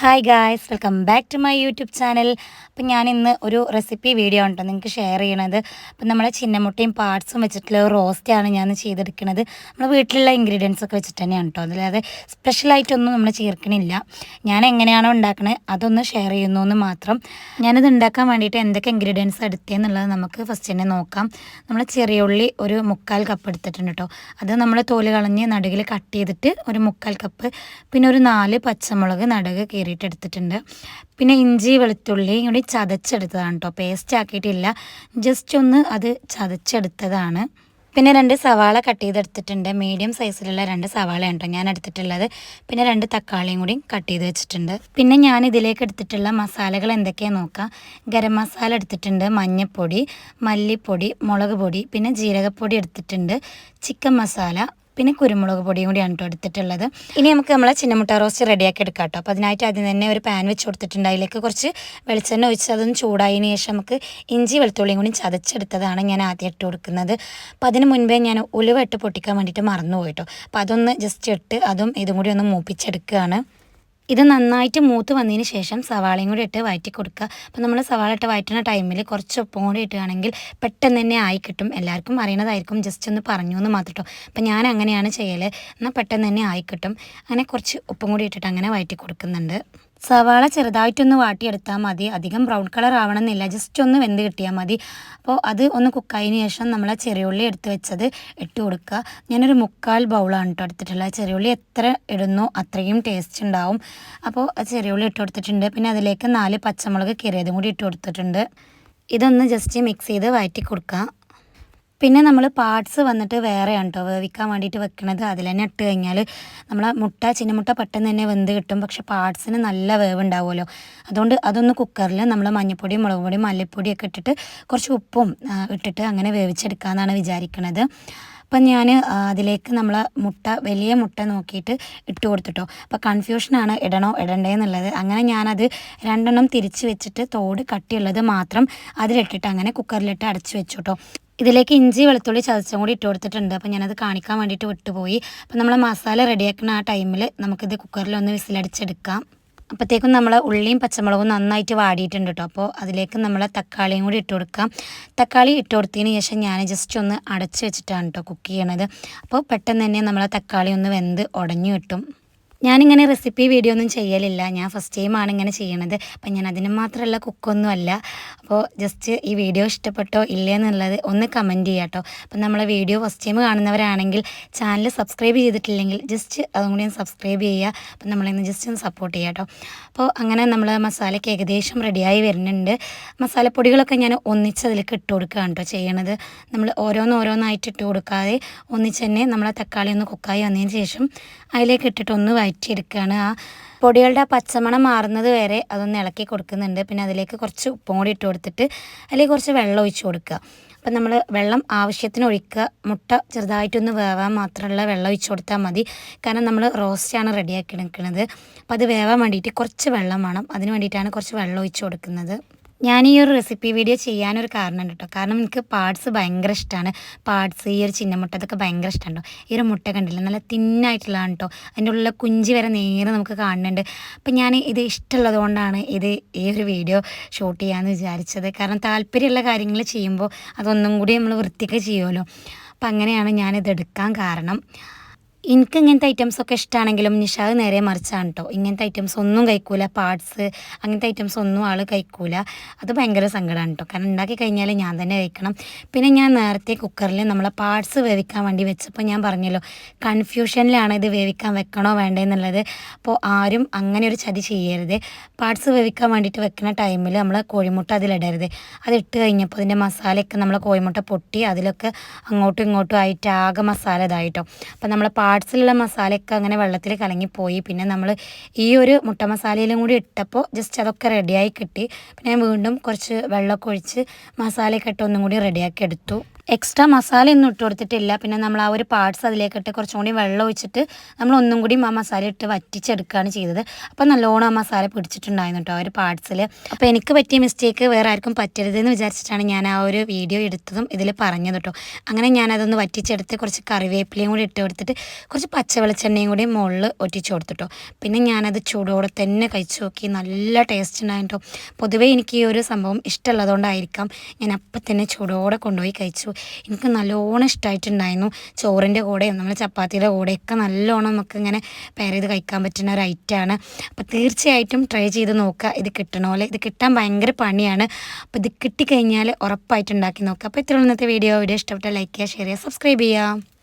Hi guys welcome back to my YouTube channel അപ്പം ഞാൻ ഇന്ന് ഒരു റെസിപ്പി വീഡിയോ ഉണ്ടോ നിങ്ങൾക്ക് ഷെയർ ചെയ്യണത്. അപ്പം നമ്മളെ ചിന്നമുട്ടയും പാർട്സും വെച്ചിട്ടുള്ള റോസ്റ്റാണ് ഞാൻ ചെയ്തെടുക്കുന്നത് നമ്മൾ വീട്ടിലുള്ള ഇൻഗ്രീഡിയൻസ് ഒക്കെ വെച്ചിട്ട് തന്നെയാണ് കേട്ടോ അല്ലാതെ സ്പെഷ്യലായിട്ടൊന്നും നമ്മൾ ചേർക്കണില്ല. ഞാൻ എങ്ങനെയാണോ ഉണ്ടാക്കണത് അതൊന്ന് ഷെയർ ചെയ്യുന്നു എന്ന് മാത്രം. ഞാനിത് ഉണ്ടാക്കാൻ വേണ്ടിയിട്ട് എന്തൊക്കെ ഇൻഗ്രീഡിയൻസ് എടുത്തതെന്നുള്ളത് നമുക്ക് ഫസ്റ്റ് തന്നെ നോക്കാം. നമ്മൾ ചെറിയ ഉള്ളി ഒരു മുക്കാൽ കപ്പ് എടുത്തിട്ടുണ്ട് കേട്ടോ അത് നമ്മൾ തോൽ കളഞ്ഞ് നടുകിൽ കട്ട് ചെയ്തിട്ട് ഒരു മുക്കാൽ കപ്പ് പിന്നെ ഒരു നാല് പച്ചമുളക് നടുക് കീറിയിട്ട് എടുത്തിട്ടുണ്ട്. പിന്നെ ഇഞ്ചി വെളുത്തുള്ളി കൂടി ചതച്ചെടുത്തതാണ് കേട്ടോ പേസ്റ്റ് ആക്കിയിട്ടില്ല. ജസ്റ്റ് ഒന്ന് അത് ചതച്ചെടുത്തതാണ്. പിന്നെ രണ്ട് സവാള കട്ട് ചെയ്തെടുത്തിട്ടുണ്ട്. മീഡിയം സൈസിലുള്ള രണ്ട് സവാളയാണ് കേട്ടോ ഞാൻ എടുത്തിട്ടുള്ളത്. പിന്നെ രണ്ട് തക്കാളിയും കൂടി കട്ട് ചെയ്ത് വെച്ചിട്ടുണ്ട്. പിന്നെ ഞാൻ ഇതിലേക്ക് എടുത്തിട്ടുള്ള മസാലകൾ എന്തൊക്കെയാണെന്ന് നോക്കാം. ഗരം മസാല എടുത്തിട്ടുണ്ട് മഞ്ഞൾപ്പൊടി മല്ലിപ്പൊടി മുളക് പൊടി പിന്നെ ജീരകപ്പൊടി എടുത്തിട്ടുണ്ട്. ചിക്കൻ മസാല പിന്നെ കുരുമുളക് പൊടിയും കൂടിയാണ് കേട്ടോ എടുത്തിട്ടുള്ളത്. ഇനി നമുക്ക് നമ്മളെ ചിന്നമുട്ട റോസ്റ്റ് റെഡിയാക്കി എടുക്കാം കേട്ടോ അപ്പോൾ അതിനായിട്ട് ആദ്യം തന്നെ ഒരു പാൻ വെച്ച് കൊടുത്തിട്ടുണ്ട്. അതിലേക്ക് കുറച്ച് വെളിച്ചെണ്ണ ഒഴിച്ച് അതൊന്ന് ചൂടായതിന് ശേഷം നമുക്ക് ഇഞ്ചി വെളുത്തുള്ളിയും കൂടി ചതച്ചെടുത്തതാണ് ഞാൻ ആദ്യം ഇട്ട് കൊടുക്കുന്നത്. അപ്പോൾ അതിന് മുൻപേ ഞാൻ ഉലുവ ഇട്ട് പൊട്ടിക്കാൻ വേണ്ടിയിട്ട് മറന്നു പോയിട്ടോ അപ്പോൾ അതൊന്ന് ജസ്റ്റ് ഇട്ട് അതും ഇതും കൂടി ഒന്ന് മൂപ്പിച്ചെടുക്കുകയാണ്. ഇത് നന്നായിട്ട് മൂത്ത് വന്നതിന് ശേഷം സവാളയും കൂടി ഇട്ട് വഴറ്റി കൊടുക്കുക. അപ്പോൾ നമ്മൾ സവാള ഇട്ട് വഴറ്റുന്ന ടൈമിൽ കുറച്ച് ഉപ്പും കൂടി ഇട്ടുകയാണെങ്കിൽ പെട്ടെന്ന് തന്നെ ആയി കിട്ടും. എല്ലാവർക്കും അറിയണതായിരിക്കും. ജസ്റ്റ് ഒന്ന് പറഞ്ഞു എന്ന് മാത്രം കേട്ടോ അപ്പോൾ ഞാൻ അങ്ങനെയാണ് ചെയ്യൽ എന്നാൽ പെട്ടെന്ന് തന്നെ ആയി കിട്ടും. അങ്ങനെ കുറച്ച് ഉപ്പും കൂടി ഇട്ടിട്ട് അങ്ങനെ വഴറ്റി കൊടുക്കുന്നുണ്ട്. സവാള ചെറുതായിട്ടൊന്ന് വാട്ടിയെടുത്താൽ മതി. അധികം ബ്രൗൺ കളർ ആവണമെന്നില്ല. ജസ്റ്റ് ഒന്ന് വെന്ത് കിട്ടിയാൽ മതി. അപ്പോൾ അത് ഒന്ന് കുക്കായതിന് ശേഷം നമ്മൾ ചെറിയുള്ളി എടുത്ത് വെച്ചത് ഇട്ട് കൊടുക്കുക ഞാനൊരു മുക്കാൽ ബൗളാണ് കേട്ടോ എടുത്തിട്ടുള്ളത്. ചെറിയുള്ളി എത്ര ഇടുന്നു അത്രയും ടേസ്റ്റ് ഉണ്ടാവും. അപ്പോൾ ആ ചെറിയുള്ളി ഇട്ട് കൊടുത്തിട്ടുണ്ട്. പിന്നെ അതിലേക്ക് നാല് പച്ചമുളക് കീറിയതും കൂടി ഇട്ട് കൊടുത്തിട്ടുണ്ട്. ഇതൊന്ന് ജസ്റ്റ് മിക്സ് ചെയ്ത് വഴറ്റി കൊടുക്കുക പിന്നെ നമ്മൾ പാർട്സ് വന്നിട്ട് വേറെയാണ് കേട്ടോ വേവിക്കാൻ വേണ്ടിയിട്ട് വെക്കണത് അതിൽ തന്നെ ഇട്ട് കഴിഞ്ഞാൽ നമ്മൾ മുട്ട ചിന്നമുട്ട പെട്ടെന്ന് തന്നെ വെന്ത് കിട്ടും. പക്ഷെ പാർട്സിന് നല്ല വേവ് ഉണ്ടാവുമല്ലോ അതുകൊണ്ട് അതൊന്ന് കുക്കറിൽ നമ്മൾ മഞ്ഞൾപ്പൊടിയും മുളക് പൊടിയും മല്ലിപ്പൊടിയൊക്കെ ഇട്ടിട്ട് കുറച്ച് ഉപ്പും ഇട്ടിട്ട് അങ്ങനെ വേവിച്ചെടുക്കാമെന്നാണ് വിചാരിക്കണത്. അപ്പം ഞാൻ അതിലേക്ക് നമ്മൾ മുട്ട വലിയ മുട്ട നോക്കിയിട്ട് ഇട്ട് കൊടുത്തിട്ടോ. അപ്പോൾ കൺഫ്യൂഷനാണ് ഇടണോ ഇടണ്ടേ എന്നുള്ളത് അങ്ങനെ ഞാനത് രണ്ടെണ്ണം തിരിച്ച് വെച്ചിട്ട് തോട് കട്ടിയുള്ളത് മാത്രം അതിലിട്ടിട്ട് അങ്ങനെ കുക്കറിലിട്ട് അടച്ച് വെച്ചു കേട്ടോ ഇതിലേക്ക് ഇഞ്ചി വെളുത്തുള്ളി ചതച്ചും കൂടി ഇട്ട് കൊടുത്തിട്ടുണ്ട്. അപ്പോൾ ഞാനത് കാണിക്കാൻ വേണ്ടിയിട്ട് വിട്ടുപോയി. അപ്പോൾ നമ്മൾ മസാല റെഡിയാക്കുന്ന ആ ടൈമിൽ നമുക്കിത് കുക്കറിൽ ഒന്ന് വിസിലടിച്ചെടുക്കാം. അപ്പോഴത്തേക്കും നമ്മൾ ഉള്ളിയും പച്ചമുളകും നന്നായിട്ട് വാടിയിട്ടുണ്ട് കേട്ടോ അപ്പോൾ അതിലേക്ക് നമ്മൾ തക്കാളിയും കൂടി ഇട്ട് കൊടുക്കാം. തക്കാളി ഇട്ട് കൊടുത്തതിന് ശേഷം ഞാൻ ജസ്റ്റ് ഒന്ന് അടച്ച് വെച്ചിട്ടാണ് കേട്ടോ കുക്ക് ചെയ്യണത്. അപ്പോൾ പെട്ടെന്ന് തന്നെ നമ്മൾ തക്കാളി ഒന്ന് വെന്ത് ഉടഞ്ഞു കിട്ടും. ഞാനിങ്ങനെ റെസിപ്പി വീഡിയോ ഒന്നും ചെയ്യലില്ല. ഞാൻ ഫസ്റ്റ് ടൈമാണ് ഇങ്ങനെ ചെയ്യണത്. അപ്പം ഞാൻ അതിന് മാത്രമല്ല കുക്കൊന്നുമല്ല അപ്പോൾ ജസ്റ്റ് ഈ വീഡിയോ ഇഷ്ടപ്പെട്ടോ ഇല്ലേ എന്നുള്ളത് ഒന്ന് കമന്റ് ചെയ്യുക കേട്ടോ അപ്പം നമ്മളെ വീഡിയോ ഫസ്റ്റ് ടൈം കാണുന്നവരാണെങ്കിൽ ചാനൽ സബ്സ്ക്രൈബ് ചെയ്തിട്ടില്ലെങ്കിൽ ജസ്റ്റ് അതും കൂടി ഒന്ന് സബ്സ്ക്രൈബ് ചെയ്യുക. അപ്പം നമ്മളിന്ന് ജസ്റ്റ് ഒന്ന് സപ്പോർട്ട് ചെയ്യുക കേട്ടോ അപ്പോൾ അങ്ങനെ നമ്മൾ മസാലയ്ക്ക് ഏകദേശം റെഡിയായി വരുന്നുണ്ട്. മസാലപ്പൊടികളൊക്കെ ഞാൻ ഒന്നിച്ച് അതിലേക്ക് ഇട്ട് കൊടുക്കുകയാണ് കേട്ടോ ചെയ്യണത്. നമ്മൾ ഓരോന്നോരോന്നായിട്ട് ഇട്ട് കൊടുക്കാതെ ഒന്നിച്ച് തന്നെ നമ്മളെ തക്കാളി ഒന്ന് കുക്കായി വന്നതിന് ശേഷം അതിലേക്ക് ഇട്ടിട്ട് ഒന്ന് വഴറ്റിയെടുക്കുകയാണ് ആ പൊടികളുടെ ആ പച്ചമണം മാറുന്നത് വരെ അതൊന്ന് ഇളക്കി കൊടുക്കുന്നുണ്ട്. പിന്നെ അതിലേക്ക് കുറച്ച് ഉപ്പും കൂടി ഇട്ട് കൊടുത്തിട്ട് അതിലേക്ക് കുറച്ച് വെള്ളം ഒഴിച്ച് കൊടുക്കുക. അപ്പം നമ്മൾ വെള്ളം ആവശ്യത്തിന് ഒഴിക്കുക. മുട്ട ചെറുതായിട്ടൊന്ന് വേവാൻ മാത്രമുള്ള വെള്ളം ഒഴിച്ച് കൊടുത്താൽ മതി. കാരണം നമ്മൾ റോസ്റ്റാണ് റെഡിയാക്കി എടുക്കുന്നത്. അപ്പോൾ അത് വേവാൻ വേണ്ടിയിട്ട് കുറച്ച് വെള്ളം വേണം. അതിന് വേണ്ടിയിട്ടാണ് കുറച്ച് വെള്ളം ഒഴിച്ച് കൊടുക്കുന്നത്. ഞാൻ ഈ ഒരു റെസിപ്പി വീഡിയോ ചെയ്യാനൊരു കാരണം കേട്ടോ കാരണം എനിക്ക് പാർട്സ് ഭയങ്കര ഇഷ്ടമാണ് പാർട്സ് ഈ ഒരു ചിന്നമുട്ട അതൊക്കെ ഭയങ്കര ഇഷ്ടമുണ്ടോ ഈ ഒരു മുട്ട കണ്ടില്ല? നല്ല തിന്നായിട്ടുള്ളതാണ് കേട്ടോ അതിന്റെ ഉള്ളിലെ കുഞ്ചി വരെ നേരെ നമുക്ക് കാണുന്നുണ്ട്. അപ്പം ഞാൻ ഇത് ഇഷ്ടമുള്ളത് കൊണ്ടാണ് ഇത് ഈ ഒരു വീഡിയോ ഷൂട്ട് ചെയ്യാമെന്ന് വിചാരിച്ചത്. കാരണം താല്പര്യമുള്ള കാര്യങ്ങൾ ചെയ്യുമ്പോൾ അതൊന്നും കൂടി നമ്മൾ വൃത്തിക്ക് ചെയ്യുമല്ലോ. അപ്പം അങ്ങനെയാണ് ഞാനിത് എടുക്കാൻ കാരണം. എനിക്ക് ഇങ്ങനത്തെ ഐറ്റംസ് ഒക്കെ ഇഷ്ടമാണെങ്കിലും നിഷാദ് നേരെ മറിച്ചാണ് കേട്ടോ ഇങ്ങനത്തെ ഐറ്റംസ് ഒന്നും കഴിക്കൂല. പാർട്സ് അങ്ങനത്തെ ഐറ്റംസ് ഒന്നും ആൾ കഴിക്കൂല. അത് ഭയങ്കര സങ്കടമാണ് കേട്ടോ കാരണം ഉണ്ടാക്കി കഴിഞ്ഞാൽ ഞാൻ തന്നെ കഴിക്കണം. പിന്നെ ഞാൻ നേരത്തെ കുക്കറിൽ നമ്മളെ പാർട്സ് വേവിക്കാൻ വേണ്ടി വെച്ചപ്പോൾ ഞാൻ പറഞ്ഞല്ലോ കൺഫ്യൂഷനിലാണ് ഇത് വേവിക്കാൻ വെക്കണോ വേണ്ടേ എന്നുള്ളത്. അപ്പോൾ ആരും അങ്ങനെ ഒരു ചതി ചെയ്യരുത്. പാർട്സ് വേവിക്കാൻ വേണ്ടിയിട്ട് വെക്കുന്ന ടൈമിൽ നമ്മൾ കോഴിമുട്ട അതിലിടരുത്. അത് ഇട്ട് കഴിഞ്ഞപ്പോൾ അതിന്റെ മസാലയൊക്കെ നമ്മൾ കോഴിമുട്ട പൊട്ടി അതിലൊക്കെ അങ്ങോട്ടും ഇങ്ങോട്ടും ആയിട്ട് ആകെ മസാല ഇതായിട്ടോ അപ്പോൾ നമ്മൾ പാർട്സിലുള്ള മസാലയൊക്കെ അങ്ങനെ വെള്ളത്തിൽ കലങ്ങിപ്പോയി. പിന്നെ നമ്മൾ ഈ ഒരു മുട്ട മസാലയിലും കൂടി ഇട്ടപ്പോൾ ജസ്റ്റ് അതൊക്കെ റെഡിയായി കിട്ടി. പിന്നെ ഞാൻ വീണ്ടും കുറച്ച് വെള്ളമൊക്കെ ഒഴിച്ച് മസാലയൊക്കെ ഇട്ട് ഒന്നും കൂടി റെഡിയാക്കി എടുത്തു. എക്സ്ട്രാ മസാല ഒന്നും ഇട്ട് കൊടുത്തിട്ടില്ല. പിന്നെ നമ്മൾ ആ ഒരു പാർട്സ് അതിലേക്കിട്ട് കുറച്ചും കൂടി വെള്ളം ഒഴിച്ചിട്ട് നമ്മൾ ഒന്നും കൂടി ആ മസാല ഇട്ട് വറ്റിച്ചെടുക്കുകയാണ് ചെയ്തത്. അപ്പോൾ നല്ലോണം ആ മസാല പിടിച്ചിട്ടുണ്ടായിരുന്നു കേട്ടോ ആ ഒരു പാർട്സിൽ അപ്പോൾ എനിക്ക് പറ്റിയ മിസ്റ്റേക്ക് വേറെ ആർക്കും പറ്റരുതെന്ന് വിചാരിച്ചിട്ടാണ് ഞാൻ ആ ഒരു വീഡിയോ എടുത്തതും ഇതിൽ പറഞ്ഞത് കേട്ടോ അങ്ങനെ ഞാനതൊന്ന് വറ്റിച്ചെടുത്ത് കുറച്ച് കറിവേപ്പിലയും കൂടി ഇട്ട് കൊടുത്തിട്ട് കുറച്ച് പച്ച വെളിച്ചെണ്ണയും കൂടി മുകളിൽ ഒറ്റിച്ച് കൊടുത്തിട്ടോ പിന്നെ ഞാനത് ചൂടോടെ തന്നെ കഴിച്ചു നോക്കി നല്ല ടേസ്റ്റ് ഉണ്ടായിട്ടോ പൊതുവേ എനിക്ക് ഈ ഒരു സംഭവം ഇഷ്ടമുള്ളതുകൊണ്ടായിരിക്കാം ഞാൻ അപ്പം തന്നെ ചൂടോടെ കൊണ്ടുപോയി കഴിച്ചു. എനിക്ക് നല്ലോണം ഇഷ്ടമായിട്ടുണ്ടായിരുന്നു ചോറിന്റെ കൂടെയും നമ്മൾ ചപ്പാത്തിയുടെ കൂടെയൊക്കെ നല്ലോണം നമുക്ക് ഇങ്ങനെ പെയർ ചെയ്ത് കഴിക്കാൻ പറ്റുന്ന ഒരു ഐറ്റമാണ് അപ്പോൾ തീർച്ചയായിട്ടും ട്രൈ ചെയ്ത് നോക്കുക. ഇത് കിട്ടണ പോലെ ഇത് കിട്ടാൻ ഭയങ്കര പണിയാണ്. അപ്പോൾ ഇത് കിട്ടിക്കഴിഞ്ഞാൽ ഉറപ്പായിട്ട് ഉണ്ടാക്കി നോക്കുക. അപ്പോൾ ഇത്രയുള്ള ഇന്നത്തെ വീഡിയോ വീഡിയോ ഇഷ്ടപ്പെട്ടാൽ ലൈക്ക് ചെയ്യുക ഷെയർ ചെയ്യുക സബ്സ്ക്രൈബ് ചെയ്യുക.